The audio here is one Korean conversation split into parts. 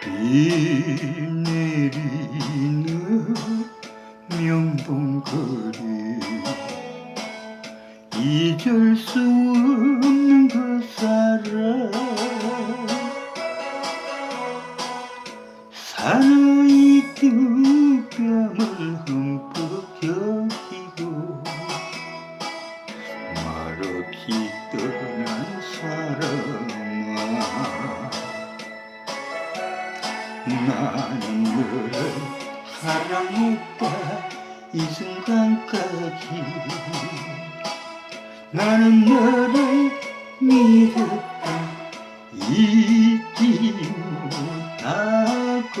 비 내리는 명동거리. 잊을 수 없는 그 사람 말없이 떠난 사람아 나는 너를 사랑했다 이 순간까지. 나는 너를 믿었다 잊지 못하고.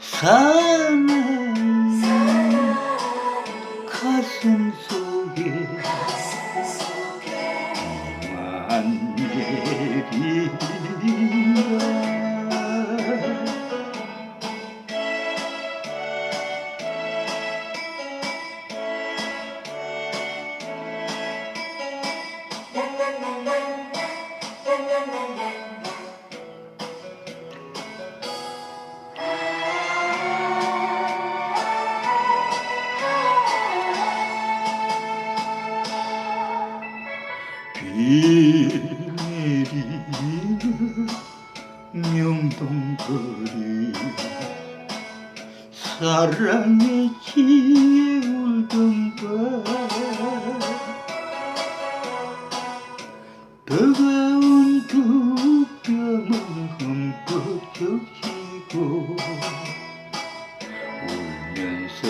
사랑 비 내리는 명동거리. 사랑의 지에 울던 밤 뜨거운 두 뺨을 흠뻑 적시고 울면서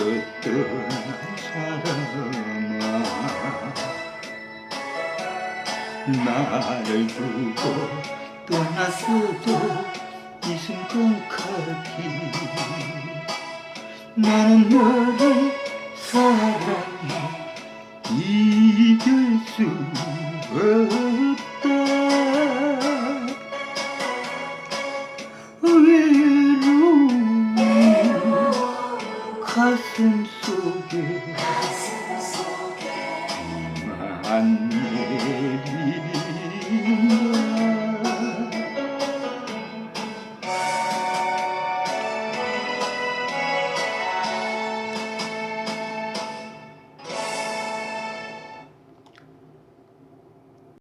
떠난 사람 나를 두고 떠났어도 이순간까지 나는 너를 사랑해 잊을 수 없다. 외로움 가슴 속에 만나 내비.